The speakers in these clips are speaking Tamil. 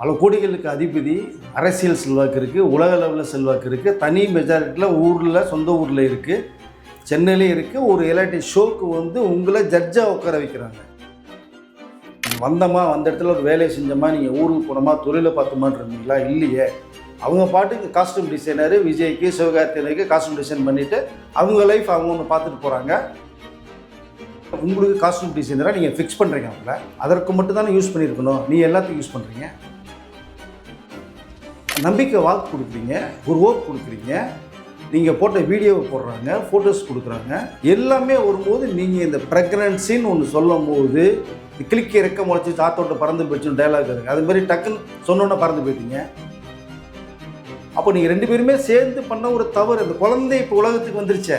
பல கோடிகளுக்கு அதிபதி அரசியல் செல்வாக்கு இருக்குது உலக அளவில் செல்வாக்கு இருக்குது தனி மெஜாரிட்டியில் ஊரில் சொந்த ஊரில் இருக்குது சென்னையிலே இருக்குது ஒரு எலாட்டி ஷோக்கு வந்து உங்களை ஜட்ஜாக உட்கார வைக்கிறாங்க. வந்தோமா வந்த இடத்துல ஒரு வேலையை செஞ்சோமா நீங்கள் ஊருக்கு போனோமா தொழிலை பார்த்தோமான்னு இருந்தீங்களா? இல்லையே. அவங்க பாட்டுக்கு காஸ்டியூம் டிசைனரு விஜய்க்கு சிவகார்த்திகனுக்கு காஸ்டியூம் டிசைன் பண்ணிவிட்டு அவங்க லைஃப் அவங்க ஒன்று பார்த்துட்டு போகிறாங்க உங்களுக்கு காஸ்டியூம் டிசைனராக நீங்கள் ஃபிக்ஸ் பண்ணுறீங்க அவங்கள. அதற்கு மட்டும் தானே யூஸ் பண்ணியிருக்கணும். நீ எல்லாத்தையும் யூஸ் பண்ணுறீங்க நம்பிக்கை வாக்கு கொடுக்குறீங்க ஒரு ஓப் கொடுக்குறீங்க நீங்கள் போட்ட வீடியோவை போடுறாங்க ஃபோட்டோஸ் கொடுக்குறாங்க எல்லாமே வரும்போது நீங்கள் இந்த ப்ரெக்னன்சின்னு ஒன்று சொல்லும் போது கிளிக் இறக்க முளைச்சி சாத்தோட்ட பறந்து போயிடுச்சுன்னு டைலாக் இருக்குது அது மாதிரி டக்குன்னு சொன்னோன்னே பறந்து போயிட்டீங்க. அப்போ நீங்கள் ரெண்டு பேருமே சேர்ந்து பண்ண ஒரு தவறு அந்த குழந்தை இப்போ உலகத்துக்கு வந்துருச்சே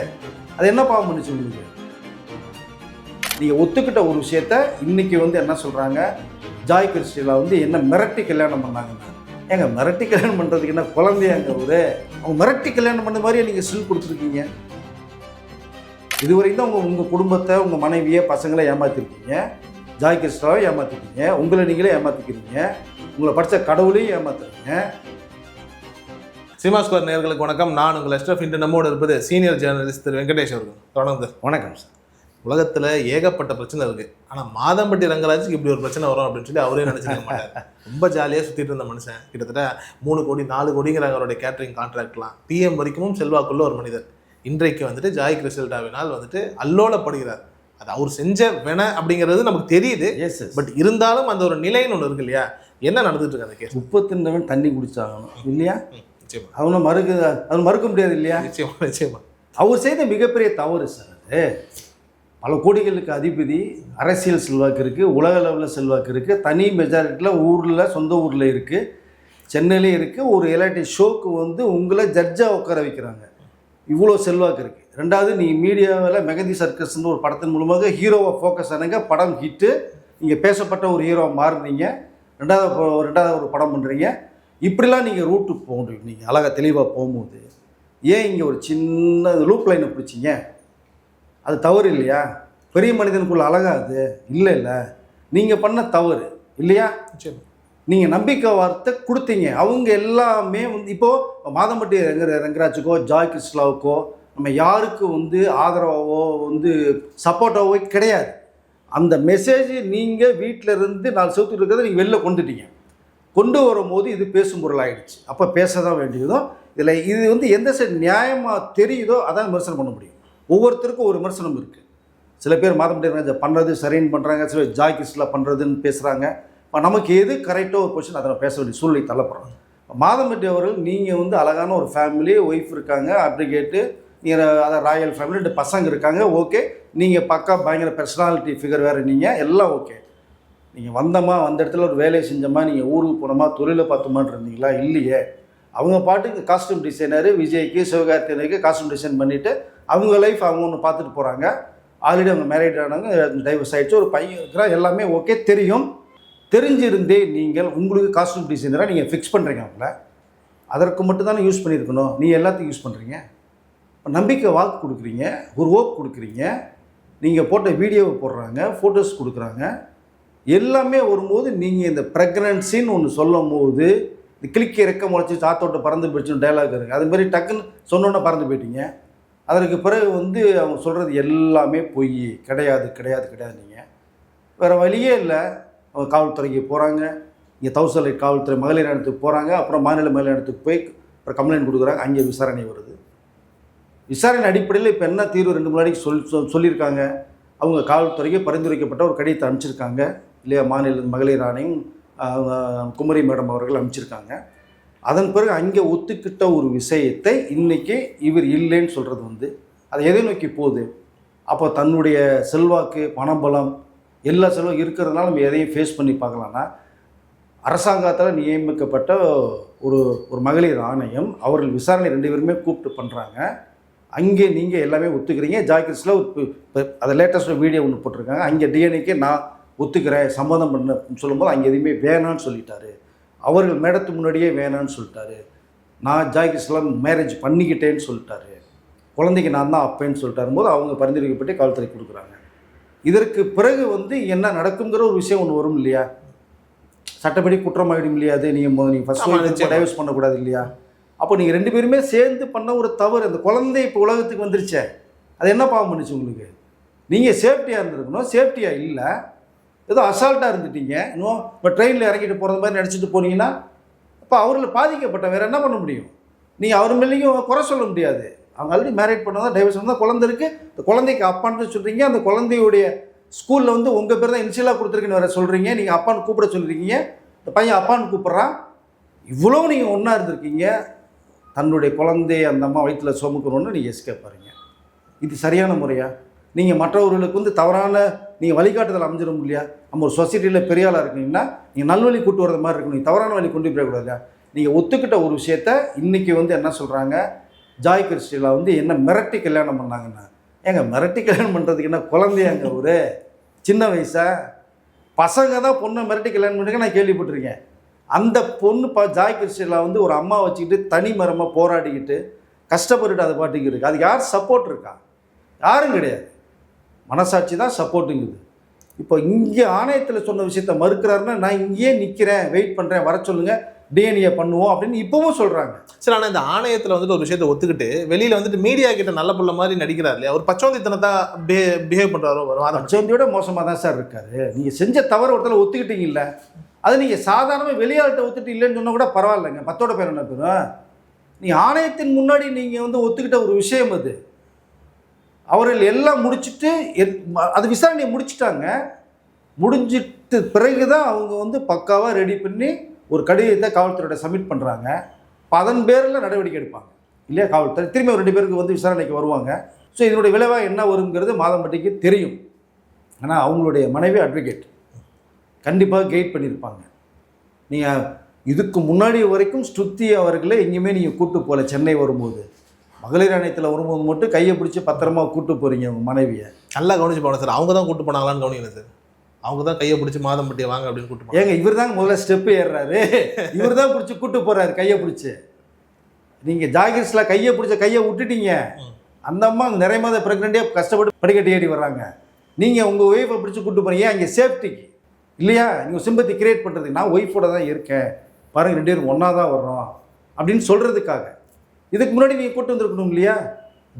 அது என்ன பாவம் பண்ணுச்சு உங்களுக்கு நீங்கள் ஒத்துக்கிட்ட ஒரு விஷயத்த இன்றைக்கி வந்து என்ன சொல்கிறாங்க ஜாய் கிறிஸ்டிலா வந்து என்ன மிரட்டி கல்யாணம் பண்ணாங்க ஏங்க மிரட்டி கல்யாணம் பண்ணுறதுக்கு என்ன குழந்தையாங்க ஒரு அவங்க மிரட்டி கல்யாணம் பண்ண மாதிரியே நீங்கள் ஸ்டில் கொடுத்துருக்கீங்க. இதுவரைக்கும் தான் உங்கள் உங்கள் குடும்பத்தை உங்கள் மனைவியை பசங்களை ஏமாத்திருக்கீங்க. ஜாய் கிறிஸ்டாவை ஏமாத்திருக்கீங்க. உங்களை நீங்களே ஏமாத்திக்கிறீங்க. உங்களை படித்த கடவுளையும் ஏமாத்துறீங்க. சினிமா ஸ்கொயர் நேயர்களுக்கு வணக்கம். நான் உங்கள் எஸ்டப் இன்று நம்மோடு இருப்பது சீனியர் ஜேர்னலிஸ்ட் திரு வெங்கடேஷ் அவர்கள். தொடர்ந்து. வணக்கம் சார். உலகத்தில் ஏகப்பட்ட பிரச்சனை இருக்கு. ஆனால் மாதம்பட்டி ரங்கராஜுக்கு இப்படி ஒரு பிரச்சனை வரும் அப்படின்னு சொல்லி அவரே நினைச்சிருக்க மாட்டார். ரொம்ப ஜாலியாக சுற்றிட்டு இருந்த மனுஷன். கிட்டத்தட்ட மூணு கோடி நாலு கோடிங்கிறாங்க அவருடைய கேட்டரிங் கான்ட்ராக்ட்லாம் பிஎம் வரைக்கும் செல்வாக்குள்ள ஒரு மனிதர். இன்றைக்கு வந்துட்டு ஜாய் கிறிஸ்டல்டாவினால் வந்துட்டு அல்லோலப்படுகிறார். அது அவர் செஞ்ச வென அப்படிங்கிறது நமக்கு தெரியுது. பட் இருந்தாலும் அந்த ஒரு நிலைன்னு ஒன்று இருக்கு இல்லையா? என்ன நடந்துட்டு இருக்கு அந்த கேஸ் உப்பு தின்னவன் தண்ணி குடிச்சாகணும். இல்லையா? அவனை மறுக்க அது மறுக்க முடியாது இல்லையா? நிச்சயமா நிச்சயமா. அவர் செய்த மிகப்பெரிய தவறு சார் அது. பல கோடிகளுக்கு அதிபதி அரசியல் செல்வாக்கு இருக்குது உலக லெவலில் செல்வாக்கு இருக்குது தனி மெஜாரிட்டியில் ஊரில் சொந்த ஊரில் இருக்குது சென்னையிலே இருக்குது ஒரு எலக்ட்ரி ஷோக்கு வந்து உங்களை ஜட்ஜாக உட்கார வைக்கிறாங்க. இவ்வளோ செல்வாக்கு இருக்குது ரெண்டாவது நீ மீடியாவில் மெகந்தி சர்க்கஸ்னு ஒரு படத்தின் மூலமாக ஹீரோவை ஃபோக்கஸ் ஆனுங்க. படம் ஹிட்டு நீங்கள் பேசப்பட்ட ஒரு ஹீரோவை மாறுனீங்க. ரெண்டாவது ரெண்டாவது ஒரு படம் பண்ணுறீங்க இப்படிலாம் நீங்கள் ரூட்டு போகணும். நீங்கள் அழகாக தெளிவாக போகும்போது. ஏன் இங்கே ஒரு சின்ன லூப் லைனை பிடிச்சிங்க? அது தவறு இல்லையா? பெரிய மனிதனுக்குள்ள அழகா அது? இல்லை இல்லை. நீங்கள் பண்ண தவறு. இல்லையா? நிச்சயமா. நீங்கள் நம்பிக்கை வார்த்தை கொடுத்தீங்க. அவங்க எல்லாமே வந்து இப்போது மாதம்பட்டி ரங்க ரங்கராஜுக்கோ ஜாய் கிருஷ்ணாவுக்கோ நம்ம யாருக்கு வந்து ஆதரவாவோ வந்து சப்போர்ட்டாவோ கிடையாது. அந்த மெசேஜ் நீங்கள் வீட்டில் இருந்து நாலு செவத்து இருக்கிறத நீங்கள் வெளில கொண்டுட்டீங்க. கொண்டு வரும்போது இது பேசும் பொருள் ஆயிடுச்சு. அப்போ பேச தான் வேண்டியதோ இதில் இது வந்து எந்த சைடு நியாயமாக தெரியுதோ அதான் விமர்சனம் பண்ண முடியும். ஒவ்வொருத்தருக்கும் ஒரு விமர்சனம் இருக்குது சில பேர் மாதம்பட்டி பண்ணுறது சரின்னு பண்ணுறாங்க சில பேர் ஜாய் கிறிஸ்டில் பண்ணுறதுன்னு பேசுகிறாங்க இப்போ நமக்கு எது கரெக்டாக ஒரு கொஷின் அதை பேச வேண்டிய சூழ்நிலை தள்ளப்படுறோம் மாதம்பட்டி அவர்கள் நீங்கள் வந்து அழகான ஒரு ஃபேமிலி ஒய்ஃப் இருக்காங்க அப்படி கேட்டு நீங்கள் அதை ராயல் ஃபேமிலி ரெண்டு பசங்க இருக்காங்க ஓகே நீங்கள் பக்கா பயங்கர பர்சனாலிட்டி ஃபிகர் வேறு நீங்கள் எல்லாம் ஓகே நீங்கள் வந்தோமா வந்த இடத்துல ஒரு வேலையை செஞ்சோமா நீங்கள் ஊருக்கு போனோமா தொழிலை பார்த்தோமான்னு இருந்தீங்களா? இல்லையே. அவங்க பாட்டுக்கு காஸ்டியூம் டிசைனரு விஜய்க்கு சிவகார்த்திகனுக்கு காஸ்டியூம் டிசைன் பண்ணிவிட்டு அவங்க லைஃப் அவங்க ஒன்று பார்த்துட்டு போகிறாங்க ஆல்ரெடி அவங்க மேரேட் ஆனாங்க டைவர்ஸ் ஆகிடுச்சு ஒரு பையன் இருக்கிறா எல்லாமே ஓகே தெரியும். தெரிஞ்சிருந்தே நீங்கள் உங்களுக்கு காஸ்டியூம் டிசைனராக நீங்கள் ஃபிக்ஸ் பண்ணுறீங்க அவங்கள. அதற்கு மட்டும்தானே யூஸ் பண்ணியிருக்கணும். நீ எல்லாத்தையும் யூஸ் பண்ணுறீங்க நம்பிக்கை வாக்கு கொடுக்குறீங்க ஒரு ஓப் கொடுக்குறீங்க. நீங்கள் போட்ட வீடியோவை போடுறாங்க ஃபோட்டோஸ் கொடுக்குறாங்க. எல்லாமே வரும்போது நீங்கள் இந்த ப்ரெக்னன்சின்னு ஒன்று சொல்லும் போது இந்த கிளிக்கி இறக்க முளைச்சி சாத்தோட்ட பறந்து போயிடுச்சுன்னு டைலாக் இருக்குது அது மாதிரி டக்குன்னு சொன்னோன்னே பறந்து போயிட்டீங்க. அதற்கு பிறகு வந்து அவங்க சொல்கிறது எல்லாமே பொய். கிடையாது கிடையாது கிடையாது நீங்கள் வேறு வழியே இல்லை. அவங்க காவல்துறைக்கு போகிறாங்க இங்கே தௌசலை காவல்துறை மகளிர் இடத்துக்கு போகிறாங்க அப்புறம் மாநில மகளிர் இடத்துக்கு போய் அப்புறம் கம்ப்ளைண்ட் கொடுக்குறாங்க. அங்கே விசாரணை வருது. விசாரணை அடிப்படையில் இப்போ என்ன தீர்வு ரெண்டு முன்னாடி சொல் சொல்லியிருக்காங்க. அவங்க காவல்துறைக்கு பரிந்துரைக்கப்பட்ட ஒரு கடிதத்தை அனுப்பிச்சிருக்காங்க. இல்லையா மாநில மகளிர் ஆணையம் குமரி மேடம் அவர்கள் அனுப்பிச்சிருக்காங்க. அதன் பிறகு அங்கே ஒத்துக்கிட்ட ஒரு விஷயத்தை இன்றைக்கி இவர் இல்லைன்னு சொல்கிறது வந்து அதை எதை நோக்கி போகுது? அப்போ தன்னுடைய செல்வாக்கு பணபலம் எல்லா செல்வம் இருக்கிறதுனால நம்ம எதையும் ஃபேஸ் பண்ணி பார்க்கலாம்னா அரசாங்கத்தால் நியமிக்கப்பட்ட ஒரு ஒரு மகளிர் ஆணையம் அவர்கள் விசாரணை ரெண்டு பேருமே கூப்பிட்டு பண்ணுறாங்க அங்கே நீங்கள் எல்லாமே ஒத்துக்கிறீங்க. ஜாக்கிரஸில் ஒரு அதை லேட்டஸ்ட் வீடியோ ஒன்று போட்டிருக்காங்க. அங்கே டிஎன்ஏக்கே நான் ஒத்துக்கிறேன் சம்மதம் பண்ண சொல்லும்போது அங்கே எதுவுமே வேணான்னு சொல்லிட்டாரு. அவர்கள் மேடத்துக்கு முன்னாடியே வேணான்னு சொல்லிட்டாரு. நான் ஜாக்கிரஸ்லாம் மேரேஜ் பண்ணிக்கிட்டேன்னு சொல்லிட்டாரு. குழந்தைக்கு நான் தான் அப்பேன்னு சொல்லிட்டாரு. போது அவங்க பரிந்துரைக்கப்பட்டு காவல்துறை கொடுக்குறாங்க. இதற்கு பிறகு வந்து என்ன நடக்குங்கிற ஒரு விஷயம் ஒன்று வரும் இல்லையா? சட்டப்படி குற்றமாயிடும் இல்லையா அது? நீங்கள் நீங்கள் நிச்சயமா. டைவர்ஸ் பண்ணக்கூடாது இல்லையா? அப்போ நீங்கள் ரெண்டு பேருமே சேர்ந்து பண்ண ஒரு தவறு. அந்த குழந்தை இப்போ உலகத்துக்கு வந்துருச்சே. அது என்ன பாவம் பண்ணுச்சு உங்களுக்கு? நீங்கள் சேஃப்டியாக இருந்திருக்கணும். சேஃப்டியாக இல்லை. ஏதோ அசால்ட்டாக இருந்துட்டீங்க. இன்னும் இப்போ ட்ரெயினில் இறங்கிட்டு போகிறது மாதிரி நினச்சிட்டு போனீங்கன்னா அப்போ அவரில் பாதிக்கப்பட்ட வேறு என்ன பண்ண முடியும்? நீங்கள் அவர் மேலேயும் குறை சொல்ல முடியாது. அவங்க ஆல்ரெடி மேரேஜ் பண்ணதான் டைவர்ஸ் பண்ணால் குழந்தை இருக்குது இந்த குழந்தைக்கு அப்பான்னு சொல்கிறீங்க அந்த குழந்தையுடைய ஸ்கூலில் வந்து உங்கள் பேர் தான் இனிஷியலாக கொடுத்துருக்குன்னு வேறு சொல்கிறீங்க நீங்கள் அப்பான்னு கூப்பிட சொல்கிறீங்க இந்த பையன் அப்பான்னு கூப்பிட்றான். இவ்வளோ நீங்கள் ஒன்றா இருந்திருக்கீங்க. தன்னுடைய குழந்தைய அந்த அம்மா வயிற்றில் சுமக்கணும்னு நீங்கள் எஸ்கேப் பாருங்க இது சரியான முறையாக நீங்கள் மற்றவர்களுக்கு வந்து தவறான நீங்கள் வழிகாட்டுதல் அமைஞ்சிடும் இல்லையா? நம்ம ஒரு சொசைட்டியில் பெரிய ஆளாக இருக்கீங்கன்னா நீங்கள் நல்வழி கூட்டு வரது மாதிரி இருக்கணும். நீங்கள் தவறான வழி கொண்டு போயக்கூடாது இல்லையா? நீங்கள் ஒத்துக்கிட்ட ஒரு விஷயத்த இன்றைக்கி வந்து என்ன சொல்கிறாங்க ஜாய் கிறிஸ்டியில் வந்து என்ன மிரட்டி கல்யாணம் பண்ணாங்கன்னா ஏங்க மிரட்டி கல்யாணம் பண்ணுறதுக்கு என்ன குழந்தையாங்க ஒரு சின்ன வயசா? பசங்க தான் பொண்ணை மிரட்டி கல்யாணம் பண்ணுங்க நான் கேள்விப்பட்டிருக்கேன். அந்த பொண்ணு பா ஜாய் கிறிஸ்டியில் வந்து ஒரு அம்மா வச்சுக்கிட்டு தனி மரமாக போராடிக்கிட்டு கஷ்டப்பட்டுட்டு அது பாட்டுக்கு இருக்குது அதுக்கு யார் சப்போர்ட் இருக்கா? யாரும் கிடையாது. மனசாட்சி தான் சப்போர்ட்டுங்குது இப்போ இங்கே ஆணையத்தில் சொன்ன விஷயத்த மறுக்கிறாருன்னா நான் இங்கேயே நிற்கிறேன் வெயிட் பண்ணுறேன் வர சொல்லுங்க டிஎன்ஏ பண்ணுவோம் அப்படின்னு இப்போவும் சொல்கிறாங்க சரி ஆனால் இந்த ஆணையத்தில் வந்துட்டு ஒரு விஷயத்தை ஒத்துக்கிட்டு வெளியில் வந்துட்டு மீடியா கிட்ட நல்ல புள்ள மாதிரி நடிக்கிறார் இல்லையா? ஒரு பச்சோந்தித்தனத்தா பிஹேவ் பண்ணுறாரோ வரும் அதை பச்சவந்தியோட மோசமாக தான் சார் இருக்காரு. நீங்கள் செஞ்ச தவறு ஒருத்தர் ஒத்துக்கிட்டீங்கல்ல அது நீங்கள் சாதாரணமாக வெளியாள்கிட்ட ஒத்துட்டு இல்லைன்னு சொன்னால் கூட பரவாயில்லைங்க. பத்தோட பேர் என்ன பேரும் நீங்கள் ஆணையத்தின் முன்னாடி நீங்கள் வந்து ஒத்துக்கிட்ட ஒரு விஷயம் அது. அவர்கள் எல்லாம் முடிச்சுட்டு எத்- அது விசாரணையை முடிச்சிட்டாங்க. முடிஞ்சிட்டு பிறகு தான் அவங்க வந்து பக்காவாக ரெடி பண்ணி ஒரு கடிதத்தை காவல்துறையோட சப்மிட் பண்ணுறாங்க இப்போ அதன் பேரில் நடவடிக்கை எடுப்பாங்க. இல்லையா காவல்துறை? திரும்பி ஒரு ரெண்டு பேருக்கு வந்து விசாரணைக்கு வருவாங்க. ஸோ இதனுடைய விளைவாக என்ன வருங்கிறது மாதம்பட்டிக்கு தெரியும். ஆனால் அவங்களுடைய மனைவி அட்வொகேட் கண்டிப்பாக கெயிட் பண்ணியிருப்பாங்க. நீங்கள் இதுக்கு முன்னாடி வரைக்கும் ஸ்ருத்தி அவர்களை எங்கேயுமே நீங்கள் கூப்பிட்டு போகல. சென்னை வரும்போது. மகளிர் ஆணையத்தில் வரும்போது மட்டும் கையை பிடிச்சி பத்திரமா கூட்டு போகிறீங்க உங்கள் மனைவியை. நல்லா கவனிச்சு போனோம் சார். அவங்க தான் கூட்டு போனாங்களான்னு கவனிக்கல சார். அவங்க தான் கையை பிடிச்சி மாதம் பட்டியை வாங்க அப்படின்னு கூட்டு ஏங்க இவர் தாங்க முதல்ல ஸ்டெப்பு ஏறுறாரு. இவர் தான் பிடிச்சி கூட்டு போகிறாரு கையை பிடிச்சி. நீங்கள் ஜாகிர்ஸில் கையை பிடிச்ச கையை விட்டுட்டீங்க. அந்த அம்மா நிறைய மாத ப்ரெக்னெண்ட்டே கஷ்டப்பட்டு படிக்கட்டு ஏறி வர்றாங்க. நீங்கள் உங்கள் ஒய்ஃபை பிடிச்சி கூட்டு போகிறீங்க அங்கே சேஃப்டிக்கு இல்லையா? நீங்கள் சிம்பத்தி கிரியேட் பண்ணுறதுக்கு நான் ஒய்ஃபோட தான் இருக்கேன். பாருங்க ரெண்டு பேரும் ஒன்றா தான் வர்றோம் அப்படின்னு சொல்கிறதுக்காக இதுக்கு முன்னாடி நீங்கள் கூட்டு வந்திருக்கணும் இல்லையா?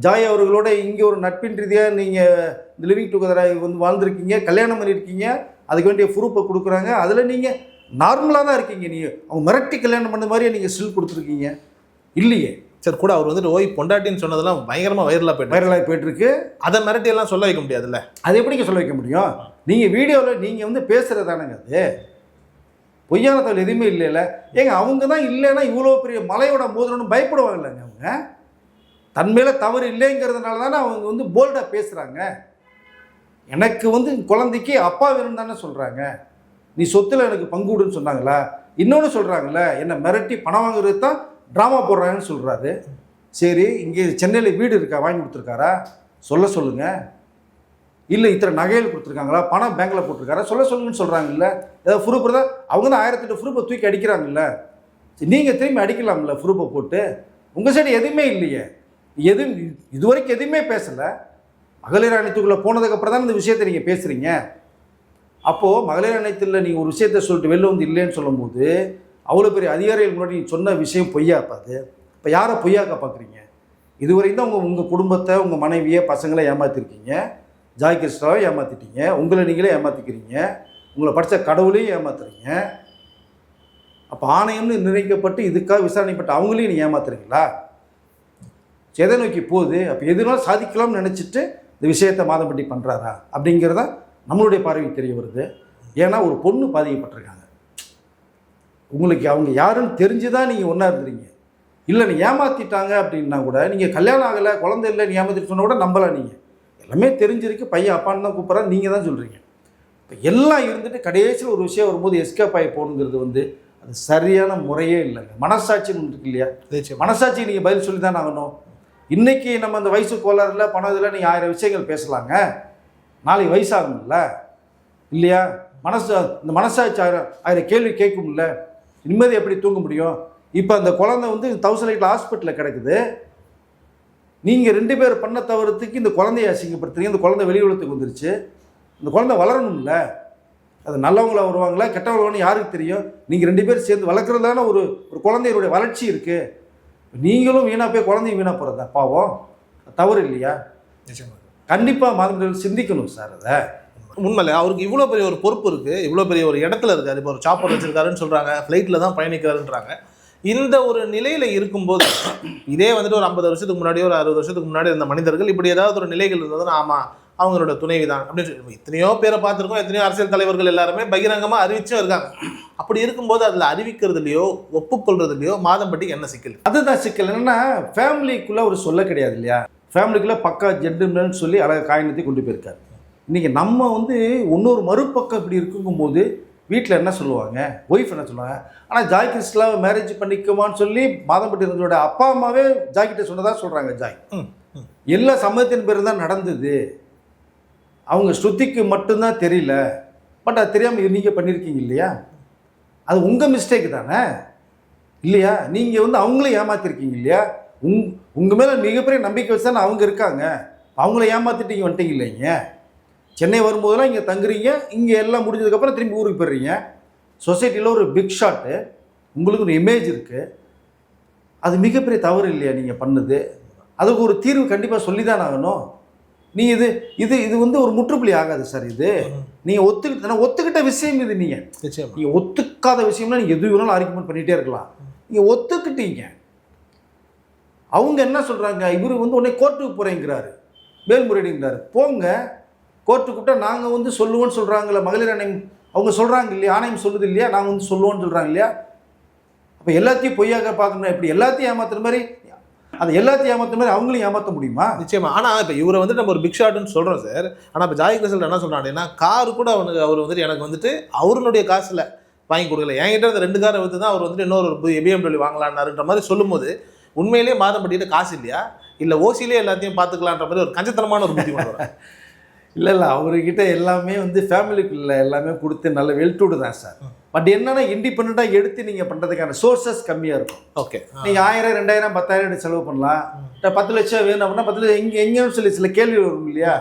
ஜாய் அவர்களோட இங்கே ஒரு நட்பின் ரீதியாக நீங்கள் இந்த லிவிங் டுகெதராக வந்து வாழ்ந்துருக்கீங்க கல்யாணம் பண்ணியிருக்கீங்க அதுக்கு வேண்டிய ப்ரூஃபை கொடுக்குறாங்க. அதில் நீங்கள் நார்மலாக தான் இருக்கீங்க. நீங்கள் அவங்க மிரட்டி கல்யாணம் பண்ண மாதிரியே நீங்கள் ஸ்டில் கொடுத்துருக்கீங்க. இல்லையே? சார் கூட அவர் வந்துட்டு ஓய் பொண்டாட்டின்னு சொன்னதெல்லாம் பயங்கரமா வைரலா போயிட்டு வைரலாகி போயிட்டுருக்கு. அதை மிரட்டி எல்லாம் சொல்ல வைக்க முடியாதுல்ல? அது எப்படிங்க சொல்ல வைக்க முடியும்? நீங்கள் வீடியோவில் நீங்கள் வந்து பேசுகிறது தானேங்க அது. பொய்யான தகவல் எதுவுமே இல்லைல்ல. ஏங்க அவங்க தான் இல்லைன்னா இவ்வளோ பெரிய மலையோட மோதிரம்னு பயப்படுவாங்கல்லங்க அவங்க? தன்மையில் தவறு இல்லைங்கிறதுனால தானே அவங்க வந்து போல்டாக பேசுகிறாங்க எனக்கு வந்து குழந்தைக்கு அப்பா வேணும் தானே சொல்கிறாங்க நீ சொத்தில் எனக்கு பங்கு விடுன்னு சொன்னாங்களா? இன்னொன்று சொல்கிறாங்கல்ல என்னை மிரட்டி பணம் வாங்குறது தான் ட்ராமா போடுறாங்கன்னு சொல்கிறாரு சரி இங்கே சென்னையில் வீடு இருக்கா? வாங்கி கொடுத்துருக்காரா? சொல்ல சொல்லுங்கள் இல்லை இத்தனை நகைகள் கொடுத்துருக்காங்களா? பணம் பேங்க்கில் போட்டிருக்காரா? சொல்ல சொல்லுங்கன்னு சொல்கிறாங்கல்ல ஏதாவது ப்ரூஃப் தான் அவங்க தான் ஆயிரத்தெட்டு ப்ரூஃபை தூக்கி அடிக்கிறாங்கல்ல. நீங்கள் திரும்பி அடிக்கலாம்ல ப்ரூஃபை போட்டு? உங்கள் சைடு எதுவுமே இல்லையே. எதுவும் இது வரைக்கும் எதுவுமே பேசலை. மகளிர் அணைத்துக்குள்ளே போனதுக்கப்புறம் தான் இந்த விஷயத்தை நீங்கள் பேசுகிறீங்க அப்போது மகளிர் அணைத்தில் நீங்கள் ஒரு விஷயத்த சொல்லிட்டு வெளில வந்து இல்லைன்னு சொல்லும்போது அவ்வளோ பெரிய அதிகாரிகள் முன்னாடி நீங்கள் சொன்ன விஷயம் பொய்யா பார்த்து இப்போ யாரை பொய்யாக்க பார்க்குறீங்க இதுவரையும் தான் உங்கள் உங்கள் குடும்பத்தை உங்கள் மனைவியை பசங்களை ஏமாற்றிருக்கீங்க ஜாய் கிருஷ்ணாவை ஏமாற்றிட்டீங்க உங்களை நீங்களே ஏமாற்றிக்கிறீங்க உங்களை படித்த கடவுளையும் ஏமாத்துறீங்க. அப்போ ஆணையம்னு நிர்ணயிக்கப்பட்டு இதுக்காக விசாரணைப்பட்ட அவங்களையும் நீ ஏமாத்துறீங்களா? எதை நோக்கி போகுது? அப்போ எதுனாலும் சாதிக்கலாம்னு நினச்சிட்டு இந்த விஷயத்தை மாதம்பட்டி பண்ணுறாரா அப்படிங்கிறத நம்மளுடைய பார்வை தெரிய வருது. ஏன்னா ஒரு பொண்ணு பாதிக்கப்பட்டிருக்காங்க. உங்களுக்கு அவங்க யாருன்னு தெரிஞ்சு தான் நீங்கள் ஒன்றா இருந்துறீங்க இல்லை நீ ஏமாற்றிட்டாங்க அப்படின்னா கூட நீங்கள் கல்யாணம் ஆகலை குழந்தை இல்லை நீ ஏமாற்றிட்டு சொன்னால் கூட நம்பலாம் நீங்கள் எல்லாமே தெரிஞ்சிருக்கு. பையன் அப்பான்னு தான் கூப்பிட்றாரு. நீங்கள் தான் சொல்கிறீங்க இப்போ எல்லாம் இருந்துட்டு கடைசியில் ஒரு விஷயம் வரும்போது எஸ்கேப் ஆகி போகணுங்கிறது வந்து அது சரியான முறையே இல்லைங்க. மனசாட்சின்னு இருக்கு இல்லையா? மனசாட்சி நீங்கள் பதில் சொல்லி தான் ஆகணும். இன்னைக்கு நம்ம அந்த வயசு கோளாறுல பணம் இதில் நீங்கள் ஆயிரம் விஷயங்கள் பேசலாங்க. நாளைக்கு வயசாகும்ல. இல்லையா? மனசு இந்த மனசாட்சி ஆயிரம் ஆயிரம் கேள்வி கேட்கும்ல. நிம்மதி எப்படி தூங்க முடியும்? இப்போ அந்த குழந்தை வந்து தௌசண்ட் எயிட்டில் ஹாஸ்பிட்டலில் கிடக்குது. நீங்கள் ரெண்டு பேர் பண்ண தவறுத்துக்கு இந்த குழந்தைய அசிங்கப்படுத்துறீங்க. இந்த குழந்தை வெளி உலகத்துக்கு வந்துருச்சு. இந்த குழந்தை வளரணும்ல. அது நல்லவங்களா வருவாங்களா கெட்டவங்களான்னு யாருக்கு தெரியும்? நீங்கள் ரெண்டு பேரும் சேர்ந்து வளர்க்குறதான ஒரு ஒரு குழந்தையுடைய வளர்ச்சி இருக்குது நீங்களும் வீணாக போய் குழந்தையும் வீணாக போகிறதா பாவம். தவறு இல்லையா? கண்டிப்பாக மாதம் சிந்திக்கணும் சார் அதை. உண்மையில அவருக்கு இவ்வளோ பெரிய ஒரு பொறுப்பு இருக்கு. இவ்வளோ பெரிய ஒரு இடத்துல இருக்காரு இப்போ ஒரு சாப்பர் வச்சிருக்காருன்னு சொல்றாங்க. ஃப்ளைட்டில் தான் பயணிக்கிறாருன்றாங்க. இந்த ஒரு நிலையில இருக்கும்போது இதே வந்துட்டு ஒரு ஐம்பது வருஷத்துக்கு முன்னாடி ஒரு அறுபது வருஷத்துக்கு முன்னாடி இருந்த மனிதர்கள் இப்படி ஏதாவது ஒரு நிலைகள் இருந்ததுன்னா ஆமா அவங்களோட துணைவி தான் அப்படின்னு சொல்லி எத்தனையோ பேரை பார்த்துருக்கோம் எத்தனையோ அரசியல் தலைவர்கள் எல்லாருமே பகிரங்கமாக அறிவிச்சும் இருக்காங்க. அப்படி இருக்கும்போது அதில் அறிவிக்கிறதுலையோ ஒப்புக்கொள்றதுலையோ மாதம்பட்டிக்கு என்ன சிக்கல்? அதுதான் சிக்கல். என்னன்னா ஃபேமிலிக்குள்ளே ஒரு சொல்ல கிடையாது இல்லையா? ஃபேமிலிக்குள்ளே பக்கா ஜென்டில்மேன் சொல்லி அழகாக காயினத்தை கொண்டு போயிருக்காரு. இன்றைக்கி நம்ம வந்து இன்னொரு மறுபக்கம் இப்படி இருக்குங்கும்போது வீட்டில் என்ன சொல்லுவாங்க? ஒய்ஃப் என்ன சொல்லுவாங்க? ஆனால் ஜாய் கிறிஸ்லாவை மேரேஜ் பண்ணிக்குமான்னு சொல்லி மாதம்பட்டி இருந்தோட அப்பா அம்மாவே ஜாய்கிட்ட சொன்னதா சொல்கிறாங்க ஜாய். எல்லா சமயத்தின் பேர் தான் நடந்தது. அவங்க ஸ்ருதிக்கு மட்டும்தான் தெரியல. பட் அது தெரியாமல் நீங்கள் பண்ணியிருக்கீங்க இல்லையா? அது உங்கள் மிஸ்டேக் தானே? இல்லையா? நீங்கள் வந்து அவங்களே ஏமாத்திருக்கீங்க இல்லையா? உங் உங்கள் மேலே மிகப்பெரிய நம்பிக்கை வச்சு தானே அவங்க இருக்காங்க. அவங்கள ஏமாத்திட்டு இங்கே வந்துட்டீங்க இல்லைங்க. சென்னை வரும்போதெல்லாம் இங்கே தங்குறீங்க இங்கே எல்லாம் முடிஞ்சதுக்கப்புறம் திரும்பி ஊருக்கு போயிடுறீங்க. சொசைட்டியில் ஒரு பிக் ஷாட்டு உங்களுக்கு ஒரு இமேஜ் இருக்குது அது மிகப்பெரிய தவறு இல்லையா நீங்கள் பண்ணது? அதுக்கு ஒரு தீர்வு கண்டிப்பாக சொல்லி தான் ஆகணும். நீ இது இது இது வந்து ஒரு முற்றுப்புள்ளி ஆகாது சார் இது. நீங்கள் ஒத்துக்கிட்ட ஒத்துக்கிட்ட விஷயம் இது நீங்கள் நீங்கள் ஒத்துக்காத விஷயம்னா நீங்கள் எது வேணாலும் ஆர்குமெண்ட் பண்ணிகிட்டே இருக்கலாம். நீங்கள் ஒத்துக்கிட்டீங்க. அவங்க என்ன சொல்கிறாங்க இவர் வந்து உடனே கோர்ட்டுக்கு போகிறேங்கிறாரு மேல்முறையீடுங்கிறாரு. போங்க. கோர்ட்டு கூப்பிட்டா நாங்கள் வந்து சொல்லுவோன்னு சொல்கிறாங்களே மகளிர் ஆணையம் அவங்க சொல்கிறாங்க இல்லையா? ஆணையம் சொல்லுது இல்லையா? நாங்கள் வந்து சொல்லுவோன்னு சொல்கிறாங்க இல்லையா? அப்போ எல்லாத்தையும் பொய்யாக பார்க்கணும் இப்படி எல்லாத்தையும் ஏமாத்துற மாதிரி அது எல்லாத்தையும் ஏமாத்துற மாதிரி அவங்களையும் ஏமாற்ற முடியுமா? நிச்சயமா. ஆனா இப்போ இவரை வந்து நம்ம ஒரு பிக் ஷாட்னு சொல்றோம் சார் ஆனா இப்போ ஜாய் கிருஷ்ணன் என்ன அப்படின்னா கார் கூட அவனுக்கு அவர் வந்துட்டு எனக்கு வந்துட்டு அவருடைய காசுல வாங்கி கொடுக்கல. என்கிட்ட இருந்த ரெண்டு காரை வித்து தான் அவர் வந்துட்டு இன்னொரு பிஎம்டபிள்யூ வாங்கலான்னாருன்ற மாதிரி சொல்லும்போது உண்மையிலேயே மாதம்பட்டியிட்ட காசு இல்லையா? இல்ல ஓசிலே எல்லாத்தையும் பார்த்துக்கலான்ற மாதிரி ஒரு கஞ்சத்தனமான ஒரு புத்தி இல்லை இல்லை அவர்கிட்ட எல்லாமே வந்து ஃபேமிலிக்குள்ள எல்லாமே கொடுத்து நல்ல வெல்டூடு தான் சார் பட் என்னன்னா இண்டிபெண்ட்டாக எடுத்து நீங்கள் பண்ணுறதுக்கான சோர்சஸ் கம்மியாக இருக்கும். ஓகே நீங்கள் ஆயிரம் ரெண்டாயிரம் பத்தாயிரம் எடுத்து செலவு பண்ணலாம். இல்ல பத்து லட்சம் வேணும் அப்படின்னா பத்து லட்சம் எங்கே எங்கேயும் சொல்லி சில கேள்வி வரும் இல்லையா?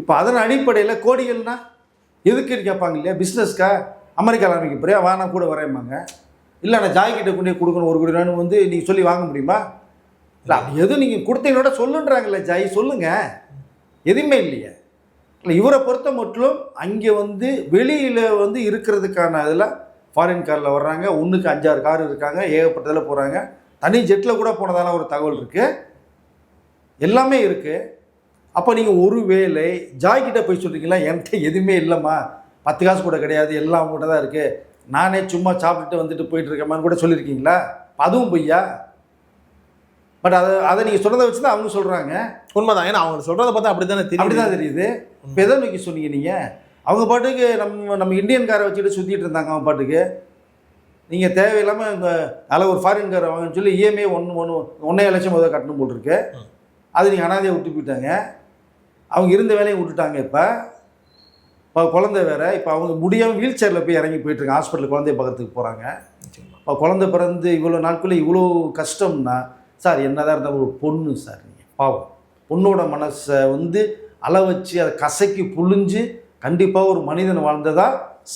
இப்போ அதன் அடிப்படையில் கோடிகள்னா எதுக்குன்னு கேட்பாங்க இல்லையா? பிஸ்னஸ்க்கா அமெரிக்காவில் ஆரம்பிக்க போறியா? வா நான் கூட வரேம்பாங்க. இல்லை நான் ஜாய் கிட்ட கொண்டு கொடுக்கணும் ஒரு கோடி ரூபான்னு வந்து நீங்கள் சொல்லி வாங்க முடியுமா? இல்லை அப்படி எதுவும் நீங்கள் கொடுத்தீங்களோட சொல்லுன்றாங்கல்ல ஜாய் சொல்லுங்க. எதுவுமே இல்லையே. இல்லை இவரை பொறுத்த மட்டும் அங்கே வந்து வெளியில் வந்து இருக்கிறதுக்கான இதில் ஃபாரின் காரில் வர்றாங்க. ஒன்றுக்கு அஞ்சாறு கார் இருக்காங்க. ஏகப்பட்டதில் போகிறாங்க தனி ஜெட்டில் கூட போனதால ஒரு தகவல் இருக்குது எல்லாமே இருக்குது அப்போ நீங்கள் ஒரு வேளை ஜாய்கிட்ட போய் சொல்கிறீங்களா என்கிட்ட எதுவுமே இல்லைம்மா. பத்து காசு கூட கிடையாது. எல்லாம் அவங்ககிட்ட தான் இருக்குது நானே சும்மா சாப்பிட்டுட்டு வந்துட்டு போயிட்டு இருக்கேம்மான்னு கூட சொல்லியிருக்கீங்களா? அதுவும் பொய்யா? பட் அதை அதை நீங்கள் சொன்னதை வச்சு தான் அவங்க சொல்கிறாங்க உண்மைதான். ஏன்னா அவங்க சொல்றதை பார்த்தா அப்படித்தானே தெரியும் அப்படிதான் தெரியுது. இப்போ எதை நோக்கி சொன்னீங்க நீங்கள் அவங்க பாட்டுக்கு நம்ம நம்ம இந்தியன் காரை வச்சுட்டு சுற்றிட்டு இருந்தாங்க அவன் பாட்டுக்கு. நீங்கள் தேவையில்லாமல் இந்த அதில் ஒரு ஃபாரின் காரை வாங்கன்னு சொல்லி இஎம்ஐ ஒன்று ஒன்று ஒன்றே லட்சம் முதல்ல கட்டணும் போல் இருக்கு. அது நீங்கள் அனாதையை விட்டு போயிட்டாங்க. அவங்க இருந்த வேலையை விட்டுட்டாங்க இப்போ. இப்போ குழந்தை வேற. இப்போ அவங்க முடியாமல் வீல் சேரில் போய் இறங்கி போயிட்டுருக்காங்க. ஹாஸ்பிட்டல் குழந்தைய பார்க்கறதுக்கு போகிறாங்க. இப்போ குழந்தை பிறந்து இவ்வளோ நாட்களில் இவ்வளோ கஷ்டம்னா சார் என்னதான் இருந்தால் ஒரு பொண்ணு சார் நீங்கள் பாவம். பொண்ணோட மனசை வந்து அள வச்சு அதை கசக்கி புழிஞ்சு கண்டிப்பாக ஒரு மனிதன் வாழ்ந்ததா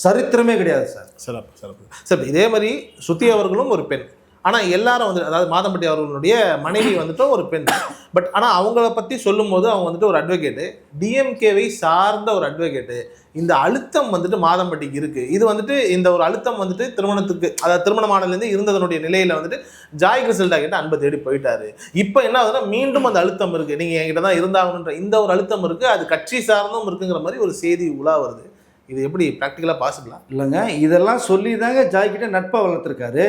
சரித்திரமே கிடையாது சார். சிறப்பு சிறப்பு. சார் இதே மாதிரி சுத்தி அவர்களும் ஒரு பெண். ஆனால் எல்லாரும் வந்து அதாவது மாதம்பட்டி அவர்களுடைய மனைவி வந்துட்டு ஒரு பெண். பட் ஆனால் அவங்கள பற்றி சொல்லும்போது அவங்க வந்துட்டு ஒரு அட்வொகேட்டு டிஎம்கேவை சார்ந்த ஒரு அட்வொகேட்டு இந்த அழுத்தம் வந்துட்டு மாதம்பட்டிக்கு இருக்குது இது வந்துட்டு இந்த ஒரு அழுத்தம் வந்துட்டு திருமணத்துக்கு அதாவது திருமணமானதுலேருந்து இருந்ததனுடைய நிலையில் வந்துட்டு ஜாய் கிறிசல்டா கிட்ட அன்பை தேடி போயிட்டாரு. இப்போ என்ன ஆகுதுன்னா மீண்டும் அந்த அழுத்தம் இருக்குது நீங்கள் என்கிட்ட தான் இருந்தாகணுன்ற இந்த ஒரு அழுத்தம் இருக்குது அது கட்சி சார்ந்தும் இருக்குங்கிற மாதிரி ஒரு செய்தி உலா வருது. இது எப்படி ப்ராக்டிக்கலாக பாசிபிளா இல்லைங்க. இதெல்லாம் சொல்லி தாங்க ஜாய்கிட்ட நட்பை வளர்த்துருக்காரு.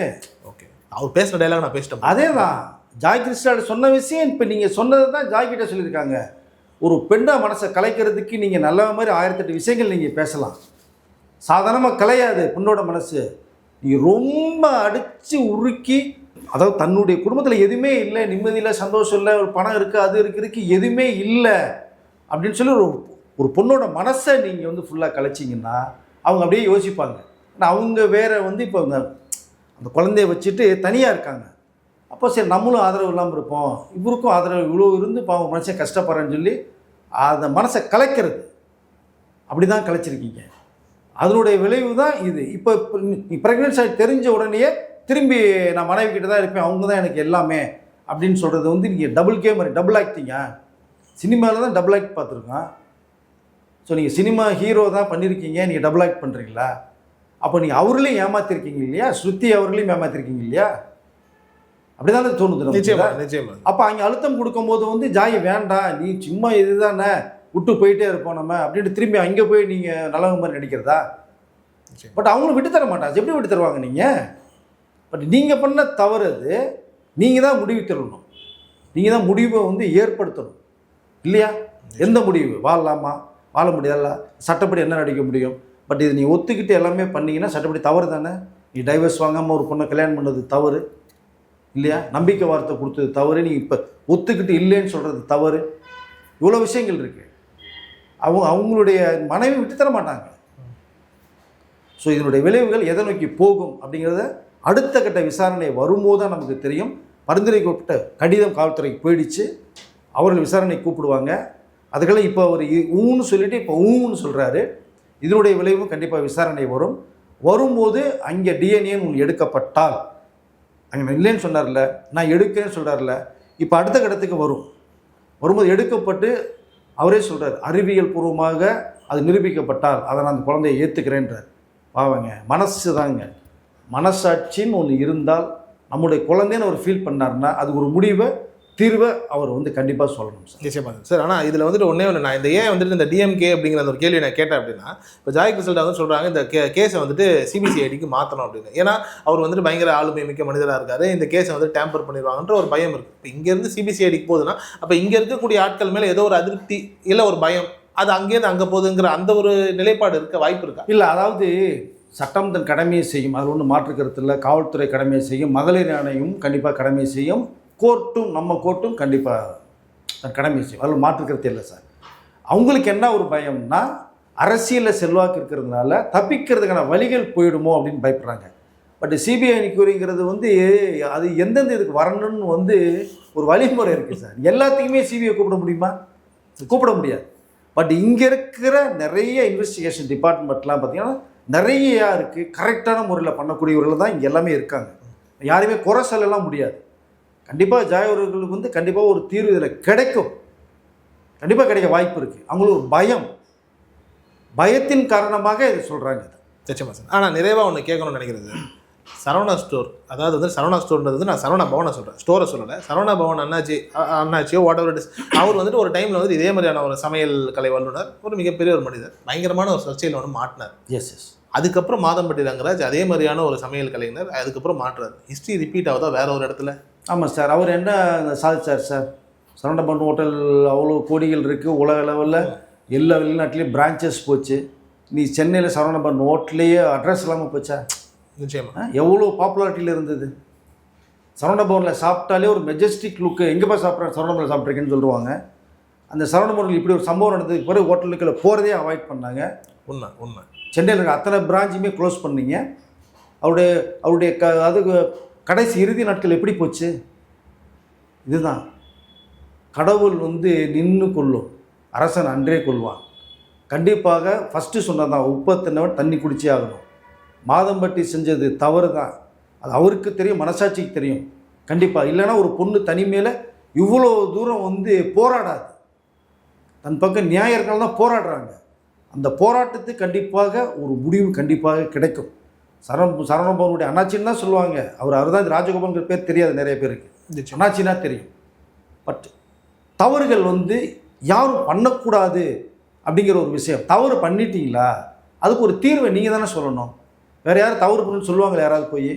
ஓகே அவர் பேசுகிற டைலாக் நான் பேசிட்டேன் அதே தான் ஜாய் கிறிஸ்டாடு சொன்ன விஷயம் இப்போ நீங்கள் சொன்னது தான் ஜாய் கிட்ட சொல்லியிருக்காங்க. ஒரு பெண்ணை மனசை கலைக்கிறதுக்கு நீங்கள் நல்ல மாதிரி ஆயிரத்தெட்டு விஷயங்கள் நீங்கள் பேசலாம். சாதாரணமாக கலையாது பெண்ணோட மனசு. நீ ரொம்ப அடித்து உருக்கி அதாவது தன்னுடைய குடும்பத்தில் எதுவுமே இல்லை நிம்மதி இல்லை சந்தோஷம் இல்லை ஒரு பணம் இருக்குது அது இருக்கு எதுவுமே இல்லை அப்படின்னு சொல்லி ஒரு ஒரு பொண்ணோட மனசை நீங்கள் வந்து ஃபுல்லாக கலைச்சிங்கன்னா அவங்க அப்படியே யோசிப்பாங்க. ஆனால் அவங்க வேற வந்து இப்போ அந்த குழந்தைய வச்சுட்டு தனியாக இருக்காங்க. அப்போ சரி நம்மளும் ஆதரவு இல்லாமல் இருப்போம். இவருக்கும் ஆதரவு இவ்வளோ இருந்து பாவம் மனுஷன் கஷ்டப்படுறேன்னு சொல்லி அந்த மனசை கலைக்கிறது. அப்படி தான் கலைச்சிருக்கீங்க. அதனுடைய விளைவு தான் இது. இப்போ நீ ப்ரெக்னென்சி தெரிஞ்ச உடனேயே திரும்பி நான் மனைவி கிட்ட தான் இருப்பேன். அவங்க தான் எனக்கு எல்லாமே அப்படின்னு சொல்கிறது வந்து நீங்கள் டபுள் கேம் டபுள் ஆக்டிங்க சினிமாவில் தான் டபுள் ஆக்ட் பார்த்துருக்கோம் ஸோ நீங்கள் சினிமா ஹீரோ தான் பண்ணியிருக்கீங்க நீங்கள் டபுள் ஆக்ட் பண்ணுறீங்களா அப்போ நீங்கள் அவர்களையும் ஏமாத்திருக்கீங்க இல்லையா? ஸ்ருதி அவர்களையும் ஏமாத்திருக்கீங்க இல்லையா? அப்படிதானே தோணுது. நிச்சயமா நிச்சயமா. அப்போ அங்கே அழுத்தம் கொடுக்கும்போது வந்து ஜாய் வேண்டாம். நீ சும்மா இதுதானே. விட்டு போயிட்டே இருப்போம் நம்ம. அப்படின்ட்டு திரும்பி அங்கே போய் நீங்கள் நல்லவங்க மாதிரி நடிக்கிறதா. பட் அவங்களும் விட்டு தர மாட்டாங்க. எப்படி விட்டு தருவாங்க நீங்கள் பட் நீங்கள் பண்ண தவறு அது. நீங்கள் தான் முடிவு தரணும். நீங்கள் தான் முடிவை வந்து ஏற்படுத்தணும். இல்லையா? எந்த முடிவு? வாழலாமா? வாழ முடியாதா? சட்டப்படி என்ன நடிக்க முடியும்? பட் இது நீ ஒத்துக்கிட்டு எல்லாமே பண்ணிங்கன்னா சட்டப்படி தவறு தானே? நீ டைவர்ஸ் வாங்காமல் ஒரு பொண்ணை கல்யாணம் பண்ணது தவறு. இல்லையா? நம்பிக்கை வார்த்தை கொடுத்தது தவறு. நீ இப்போ ஒத்துக்கிட்டு இல்லைன்னு சொல்கிறது தவறு. இவ்வளோ விஷயங்கள் இருக்குது அவங்க அவங்களுடைய மனைவி விட்டு தர மாட்டாங்க. ஸோ இதனுடைய விளைவுகள் எதை நோக்கி போகும் அப்படிங்கிறத அடுத்த கட்ட விசாரணை வரும்போது தான் நமக்கு தெரியும். பரிந்துரைக்கப்பட்ட கடிதம் காவல்துறைக்கு போயிடுச்சு. அவர்கள் விசாரணை கூப்பிடுவாங்க. அதுக்கெல்லாம் இப்போ அவர் இ- ஊன்னு சொல்லிட்டு இப்போ ஊன்னு சொல்கிறாரு இதனுடைய விளைவும் கண்டிப்பாக விசாரணை வரும். வரும்போது அங்கே டிஎன்ஏ ஒன்று எடுக்கப்பட்டால் அங்கே இல்லைன்னு சொன்னார்ல நான் எடுக்கிறேன்னு சொல்கிறார்ல இப்போ அடுத்த கட்டத்துக்கு வரும். வரும்போது எடுக்கப்பட்டு அவரே சொல்கிறார் அறிவியல் பூர்வமாக அது நிரூபிக்கப்பட்டால் அதை நான் அந்த குழந்தையை ஏற்றுக்கிறேன்றார் பாவங்க மனசு தாங்க மனசாட்சின்னு ஒன்று இருந்தால் நம்முடைய குழந்தைன்னு அவர் ஃபீல் பண்ணார்னா அது ஒரு முடிவை தீர்வை அவர் வந்து கண்டிப்பாக சொல்லணும் சார். நிச்சயமா சார். ஆனால் இதில் வந்துட்டு ஒன்றே ஒன்று நான் இந்த ஏன் வந்துட்டு இந்த டிஎம்கே அப்படிங்கிற அந்த ஒரு கேள்வி நான் கேட்டேன் அப்படின்னா இப்போ ஜாய் கிறிஸ்டல் வந்து சொல்கிறாங்க இந்த கே கேஸை வந்துட்டு சிபிசிஐடிக்கு மாற்றணும் அப்படின்னு. ஏன்னா அவர் வந்துட்டு பயங்கர ஆளுமை மிக்க மனிதராக இருக்காரு இந்த கேஸை வந்து டேம்பர் பண்ணிடுவாங்கன்ற ஒரு பயம் இருக்குது இப்போ இங்கேருந்து சிபிசிஐடிக்கு போகுதுன்னா அப்போ இங்கே இருக்கக்கூடிய ஆட்கள் மேலே ஏதோ ஒரு அதிருப்தி இல்லை ஒரு பயம் அது அங்கேருந்து அங்கே போகுதுங்கிற அந்த ஒரு நிலைப்பாடு இருக்க வாய்ப்பு இருக்கா? இல்லை அதாவது சட்டம் தன் கடமையை செய்யும் அது ஒன்றும் மாற்று கருத்து இல்லை காவல்துறை கடமையை செய்யும் மகளிர் ஆணையம் கண்டிப்பாக கடமையை செய்யும். கோர்ட்டும் நம்ம கோர்ட்டும் கண்டிப்பாக கடமை செய்யும். அதில் மாற்று கருத்து இல்லை சார். அவங்களுக்கு என்ன ஒரு பயம்னா அரசியலில் செல்வாக்கு இருக்கிறதுனால தப்பிக்கிறதுக்கான வழிகள் போயிடுமோ அப்படின்னு பயப்படுறாங்க. பட் சிபிஐ என்கொயரிங்கிறது வந்து அது எந்தெந்த இதுக்கு வரணும்னு வந்து ஒரு வழிமுறை இருக்குது சார். எல்லாத்துக்குமே சிபிஐ கூப்பிட முடியுமா? கூப்பிட முடியாது. பட் இங்கே இருக்கிற நிறைய இன்வெஸ்டிகேஷன் டிபார்ட்மெண்ட்லாம் பார்த்தீங்கன்னா நிறையா இருக்குது கரெக்டான முறையில் பண்ணக்கூடியவர்கள் தான் இங்கே எல்லாமே இருக்காங்க. யாரையுமே குறை சொல்லலாம் முடியாது. கண்டிப்பாக ஜாய் அவர்களுக்கு வந்து கண்டிப்பாக ஒரு தீர்வு இதில் கிடைக்கும். கண்டிப்பாக கிடைக்க வாய்ப்பு இருக்குது அவங்களுக்கு ஒரு பயம். பயத்தின் காரணமாக இதை சொல்கிறாங்க நிச்சயமா சார். ஆனால் நிறைவாக ஒன்று கேட்கணும்னு நினைக்கிறது சரவணா ஸ்டோர் அதாவது வந்து சரவணா ஸ்டோர்ன்றது வந்து நான் சரவணா பவனை சொல்கிறேன் ஸ்டோரை சொல்லலை. சரவணா பவன் அண்ணாச்சி அண்ணாச்சியோ வாட் எவர் இஸ் அவர் வந்துட்டு ஒரு டைமில் வந்து இதே மாதிரியான ஒரு சமையல் கலை வல்லுனர் ஒரு மிகப்பெரிய ஒரு மனிதர். பயங்கரமான ஒரு சர்ச்சையில் ஒன்று மாட்டினார். எஸ் எஸ் அதுக்கப்புறம் மாதம்பட்டி ரங்கராஜ் அதே மாதிரியான ஒரு சமையல் கலைஞர் அதுக்கப்புறம் மாற்றுறாரு. ஹிஸ்ட்ரி ரிப்பீட் ஆகுதா வேற ஒரு இடத்துல? ஆமாம் சார். அவர் என்ன சாதிச்சார் சார்? சரவணபவன் ஹோட்டல் அவ்வளோ கோடிகள் இருக்குது உலக லெவலில் எல்லா வெளிநாட்டிலையும் பிரான்ச்சஸ் போச்சு. நீ சென்னையில் சரவணபவன் ஹோட்டல்லையே அட்ரஸ் இல்லாமல் போச்சா? நிச்சயமா. ஆ, எவ்வளோ பாப்புலாரிட்டியில் இருந்தது? சரவணபவனில் சாப்பிட்டாலே ஒரு மெஜஸ்டிக் லுக்கு எங்கேப்பா சாப்பிட்றேன் சரவணபவனில் சாப்பிட்ருக்கேன்னு சொல்லுவாங்க. அந்த சரவணபவனில் இப்படி ஒரு சம்பவம் நடந்ததுக்கு பிறகு ஹோட்டலுக்குள்ள போகிறதே அவாய்ட் பண்ணாங்க. உண்மை உண்மை. சென்னையில் இருக்க அத்தனை பிரான்ச்சுமே க்ளோஸ் பண்ணீங்க. அவருடைய அவருடைய க அது கடைசி இறுதி நாட்கள் எப்படி போச்சு? இதுதான். கடவுள் வந்து நின்று கொள்ளும் அரசன் அன்றே கொள்வான் கண்டிப்பாக ஃபஸ்ட்டு சொன்னதான் உப்பை தண்ணி குடிச்சே ஆகணும். மாதம்பட்டி செஞ்சது தவறு தான் அது அவருக்கு தெரியும் மனசாட்சிக்கு தெரியும். கண்டிப்பாக இல்லைன்னா ஒரு பொண்ணு தனிமையில் இவ்வளோ தூரம் வந்து போராடாது. தன் பக்கம் நியாயர்கள் தான் போராடுறாங்க. அந்த போராட்டத்துக்கு கண்டிப்பாக ஒரு முடிவு கண்டிப்பாக கிடைக்கும். சரண சரணபவனுடைய அண்ணாச்சின்னு தான் சொல்லுவாங்க. அவர் அவர் தான் ராஜகோபால்ங்கிற பேர் தெரியாது நிறைய பேருக்கு. நிச்சயம். அண்ணாச்சினா தெரியும். பட் தவறுகள் வந்து யாரும் பண்ணக்கூடாது அப்படிங்கிற ஒரு விஷயம். தவறு பண்ணிட்டீங்களா? அதுக்கு ஒரு தீர்வை நீங்கள் தானே சொல்லணும். வேறு யாரும் தவறு பண்ணுன்னு சொல்லுவாங்களா யாராவது போய்?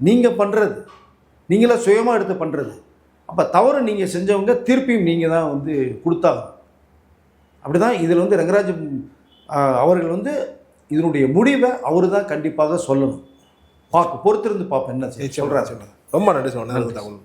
நீங்கள் பண்ணுறது நீங்களா சுயமாக எடுத்து பண்ணுறது அப்போ தவறு நீங்கள் செஞ்சவங்க திருப்பியும் நீங்கள் தான் வந்து கொடுத்தாகணும். அப்படி தான் இதில் வந்து ரங்கராஜ் அவர்கள் வந்து இதனுடைய முடிவை அவர் தான் கண்டிப்பாக சொல்லணும். பார்க்க பொறுத்திருந்து பார்ப்போம் என்ன சொல்கிறாரு நிச்சயமா. ரொம்ப நன்றி. தகவல்.